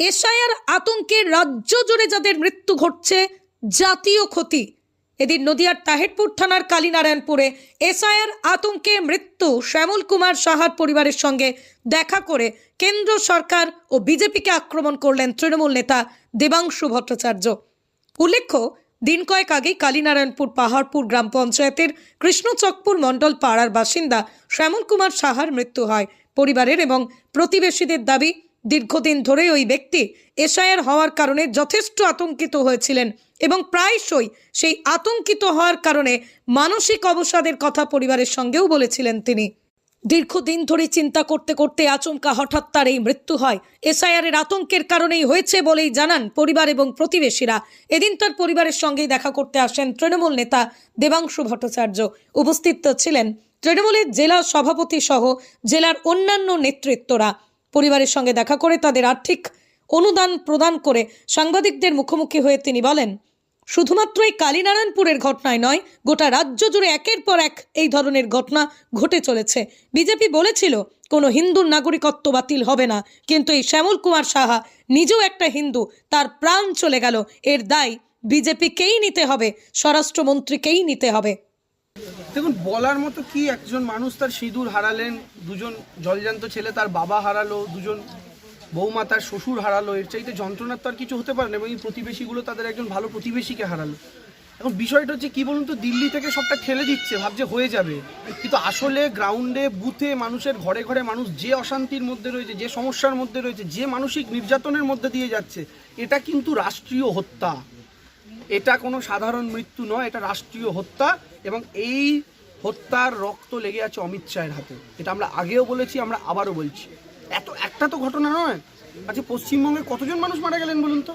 এশায়ার আতঙ্কে রাজ্য জুড়ে যাদের মৃত্যু ঘটছে, জাতীয় ক্ষতি। এদিন নদিয়ার তাহেরপুর থানার কালীনারায়ণপুরে এসআইআর আতঙ্কে মৃত্যু শ্যামল কুমার সাহার পরিবারের সঙ্গে দেখা করে কেন্দ্র সরকার ও বিজেপিকে আক্রমণ করলেন তৃণমূল নেতা দেবাংশু ভট্টাচার্য। উল্লেখ্য, দিন কয়েক আগেই কালীনারায়ণপুর পাহাড়পুর গ্রাম পঞ্চায়েতের কৃষ্ণচকপুর মণ্ডল পাড়ার বাসিন্দা শ্যামল কুমার সাহার মৃত্যু হয় পরিবারের এবং প্রতিবেশীদের দাবি দীর্ঘদিন ধরে ওই ব্যক্তি এশায়ার হওয়ার কারণে যথেষ্ট আতঙ্কিত হয়েছিলেন এবং প্রায়শই সেই আতঙ্কিত হওয়ার কারণে মানসিক অবসাদের কথা পরিবারের সঙ্গেও বলেছিলেন তিনি। দীর্ঘদিন ধরে চিন্তা করতে করতে আচমকা হঠাৎ তার এই মৃত্যু হয়। এসআইআরের আতঙ্কের কারণেই হয়েছে বলেই জানান পরিবার এবং প্রতিবেশীরা। এদিন তার পরিবারের সঙ্গেই দেখা করতে আসেন তৃণমূল নেতা দেবাংশু ভট্টাচার্য। উপস্থিত ছিলেন তৃণমূলের জেলা সভাপতি সহ জেলার অন্যান্য নেতৃত্বরা। পরিবারের সঙ্গে দেখা করে তাদের আর্থিক অনুদান প্রদান করে সাংবাদিকদের মুখোমুখি হয়ে তিনি বলেন, শুধুমাত্র এই কালীনারায়ণপুরের ঘটনায় নয়, গোটা রাজ্য জুড়ে একের পর এক এই ধরনের ঘটনা ঘটে চলেছে। বিজেপি বলেছিল, কোনো হিন্দুর নাগরিকত্ব বাতিল হবে না, কিন্তু এই শ্যামল কুমার সাহা নিজেও একটা হিন্দু, তার প্রাণ চলে গেল। এর দায় বিজেপিকেই নিতে হবে, স্বরাষ্ট্রমন্ত্রীকেই নিতে হবে। দেখুন, বলার মতো কি একজন মানুষ তার সিঁদুর হারালেন, দুজন জলজান্ত ছেলে তার বাবা হারালো, দুজন বৌমা তার শ্বশুর হারালো, এর চাইতে যন্ত্রণার তো আর কিছু হতে পারে না, এবং এই প্রতিবেশীগুলো তাদের একজন ভালো প্রতিবেশীকে হারালো। এখন বিষয়টা হচ্ছে, কি বলুন তো, দিল্লি থেকে সবটা ঠেলে দিচ্ছে, ভাবছে হয়ে যাবে। কিন্তু আসলে গ্রাউন্ডে, বুথে মানুষের ঘরে ঘরে মানুষ যে অশান্তির মধ্যে রয়েছে, যে সমস্যার মধ্যে রয়েছে, যে মানসিক নির্যাতনের মধ্যে দিয়ে যাচ্ছে, এটা কিন্তু রাষ্ট্রীয় হত্যা। এটা কোনো সাধারণ মৃত্যু নয়, এটা রাষ্ট্রীয় হত্যা এবং এই হত্যার রক্ত লেগে আছে অমিত শাহের হাতে। এটা আমরা আগেও বলেছি, আমরা আবারও বলছি। এত, একটা তো ঘটনা নয়। আচ্ছা পশ্চিমবঙ্গে কতজন মানুষ মারা গেলেন বলুন তো?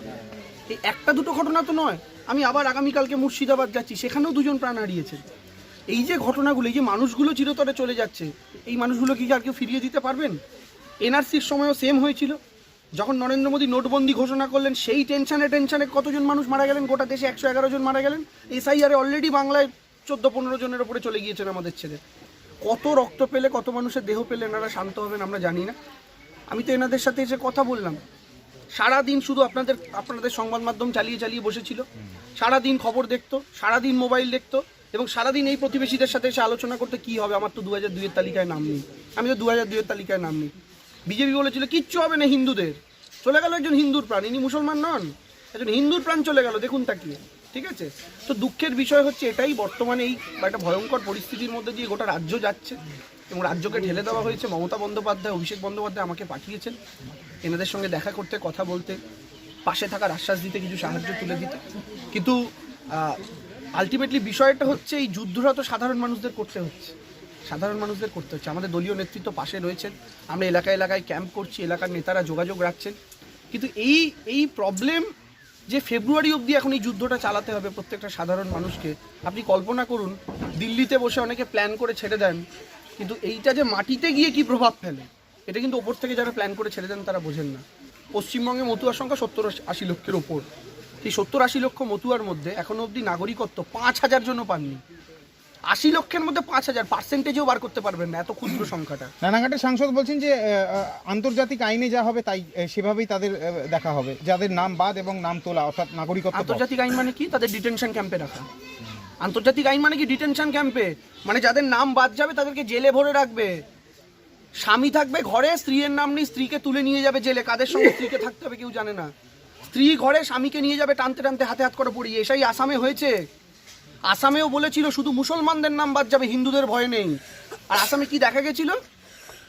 এই একটা দুটো ঘটনা তো নয়। আমি আবার আগামীকালকে মুর্শিদাবাদ যাচ্ছি, সেখানেও দুজন প্রাণ হারিয়েছেন। এই যে ঘটনাগুলো, এই যে মানুষগুলো চিরতরে চলে যাচ্ছে, এই মানুষগুলো কি আর কেউ ফিরিয়ে দিতে পারবেন? এনআরসির সময়ও সেম হয়েছিল। যখন নরেন্দ্র মোদী নোটবন্দি ঘোষণা করলেন, সেই টেনশনে টেনশনে কতজন মানুষ মারা গেলেন? গোটা দেশে একশো এগারো জন মারা গেলেন। এসআইআরে অলরেডি বাংলায় চোদ্দ, পনেরো জনের ওপরে চলে গিয়েছেন আমাদের ছেলে। কত রক্ত পেলে, কত মানুষের দেহ পেলে এনারা শান্ত হবেন আমরা জানি না। আমি তো এনাদের সাথে এসে কথা বললাম। সারা দিন শুধু আপনাদের আপনাদের সংবাদ মাধ্যম চালিয়ে চালিয়ে বসেছিল। সারা দিন খবর দেখতো সারা দিন মোবাইল দেখতো এবং সারাদিন এই প্রতিবেশীদের সাথে এসে আলোচনা করতে কি হবে? আমার তো দু হাজার দুইয়ের তালিকায় নাম নেই। আমি তো দু হাজার দুইয়ের তালিকায় নাম নেই। বিজেপি বলেছিল, কিচ্ছু হবে না হিন্দুদের। চলে গেল একজন হিন্দুর প্রাণ, ইনি মুসলমান নন, একজন হিন্দুর প্রাণ চলে গেল, দেখুন তাকিয়ে, ঠিক আছে? তো দুঃখের বিষয় হচ্ছে এটাই, বর্তমানে এই একটা ভয়ঙ্কর পরিস্থিতির মধ্যে দিয়ে গোটা রাজ্য যাচ্ছে, এবং রাজ্যকে ঠেলে দেওয়া হয়েছে। মমতা বন্দ্যোপাধ্যায়, অভিষেক বন্দ্যোপাধ্যায় আমাকে পাঠিয়েছেন, এনাদের সঙ্গে দেখা করতে, কথা বলতে, পাশে থাকার আশ্বাস দিতে, কিছু সাহায্য তুলে দিতে। কিন্তু আলটিমেটলি বিষয়টা হচ্ছে, এই যুদ্ধটা তো সাধারণ মানুষদের করতে হচ্ছে। সাধারণ মানুষদের করতে হচ্ছে। আমাদের দলীয় নেতৃত্ব পাশে রয়েছেন। আমরা এলাকায় এলাকায় ক্যাম্প করছি, এলাকার নেতারা যোগাযোগ রাখছেন। কিন্তু এই এই প্রবলেম যে ফেব্রুয়ারি অবধি এখন এই যুদ্ধটা চালাতে হবে প্রত্যেকটা সাধারণ মানুষকে, আপনি কল্পনা করুন, দিল্লিতে বসে অনেকে প্ল্যান করে ছেড়ে দেন, কিন্তু এইটা যে মাটিতে গিয়ে কি প্রভাব ফেলে, এটা কিন্তু ওপর থেকে যারা প্ল্যান করে ছেড়ে দেন তারা বোঝেন না। পশ্চিমবঙ্গে মতুয়ার সংখ্যা সত্তর আশি লক্ষের ওপর। এই সত্তর আশি লক্ষ মতুয়ার মধ্যে এখনও অবধি নাগরিকত্ব পাঁচ হাজার জন্য পাননি। আশি লক্ষের মধ্যে পাঁচ হাজার পার্সেন্টেজেও বার করতে পারবেন না এত ক্ষুদ্র সংখ্যাটা। রানাঘাটের সাংসদ বলছেন যে আন্তর্জাতিক আইনে যা হবে তাই সেভাবেই তাদের দেখা হবে। যাদের নাম বাদ এবং নাম তোলা অর্থাৎ নাগরিকত্ব আন্তর্জাতিক আইন মানে কি? তাদের ডিটেনশন ক্যাম্পে রাখা। আন্তর্জাতিক আইন মানে কি? ডিটেনশন ক্যাম্পে মানে যাদের নাম বাদ যাবে তাদেরকে জেলে ভরে রাখবে। স্বামী থাকবে ঘরে স্ত্রীর নাম নেই স্ত্রীকে তুলে নিয়ে যাবে জেলে। কাদের সঙ্গে স্ত্রীকে থাকতে হবে কেউ জানে না। স্ত্রী ঘরে স্বামীকে নিয়ে যাবে টানতে টানতে হাতে হাত করে পড়িয়ে। এসাই আসামে হয়েছে। আসামেও বলেছিল শুধু মুসলমানদের নাম বাদ যাবে, হিন্দুদের ভয় নেই। আর আসামে কি দেখা গেছিল?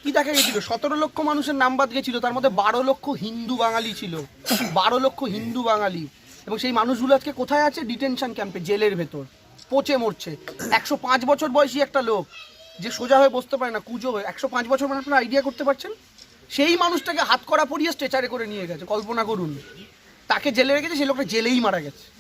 কি দেখা গেছিল? সতেরো লক্ষ মানুষের নাম বাদ গেছিল, তার মধ্যে বারো লক্ষ হিন্দু বাঙালি ছিল। বারো লক্ষ হিন্দু বাঙালি। এবং সেই মানুষগুলো আজকে কোথায় আছে? ডিটেনশন ক্যাম্পে, জেলের ভেতর। পচে মরছে। একশো পাঁচ বছর বয়সী একটা লোক, যে সোজা হয়ে বসতে পারে না, কুজো হয়ে। একশো পাঁচ বছর মানে আপনারা আইডিয়া করতে পারছেন? সেই মানুষটাকে হাত করা পরিয়ে স্ট্রেচারে করে নিয়ে গেছে, কল্পনা করুন। তাকে জেলে রেখেছে, সেই লোকটা জেলেই মারা গেছে।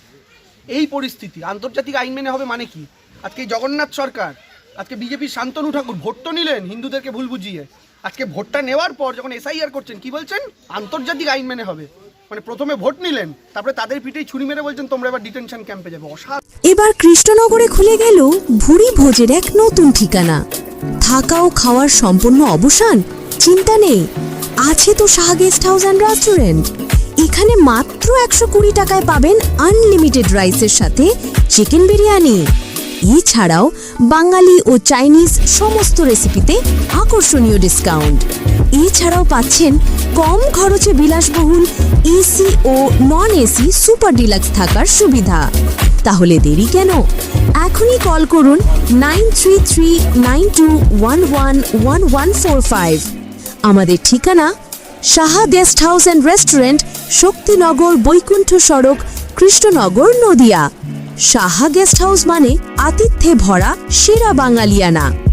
এই পরিস্থিতি, আন্তর্জাতিক আইন মেনে হবে মানে কি? আজকে জগন্নাথ সরকার, আজকে বিজেপির শান্তনু ঠাকুর ভোট নিলেন, হিন্দুদেরকে ভুল বুঝিয়ে। আজকে ভোটটা নেওয়ার পর যখন এসআইআর করছেন, কি বলছেন? আন্তর্জাতিক আইন মেনে হবে। মানে প্রথমে ভোট নিলেন, তারপরে তাদের পিঠেই ছুরি মেরে বলছেন, তোমরা এবার ডিটেনশন ক্যাম্পে যাবে। অসাধারণ। এবার কৃষ্ণনগরে খুলে গেল ভুরি ভোজের এক নতুন ঠিকানা। থাকা ও খাওয়ার সম্পূর্ণ অবসান? চিন্তা নেই। আছে তো Saha guest house and restaurant এখানে মাত্র একশো কুড়ি টাকায় পাবেন আনলিমিটেড রাইসের সাথে চিকেন বিরিয়ানি। এছাড়াও বাঙালি ও চাইনিজ সমস্ত রেসিপিতে আকর্ষণীয় ডিসকাউন্ট এছাড়াও পাচ্ছেন কম খরচে বিলাসবহুল এসি ও নন এসি সুপার ডিলাক্স থাকার সুবিধা। তাহলে দেরি কেন? এখনই কল করুন nine three three nine two one one one one four five আমাদের ঠিকানা Saha guest house and restaurant Shaktinagar Baikuntha সড়ক কৃষ্ণনগর নদিয়া। সাহা গেস্ট হাউস মানে আতিথ্যে ভরা সেরা বাঙালিয়ানা।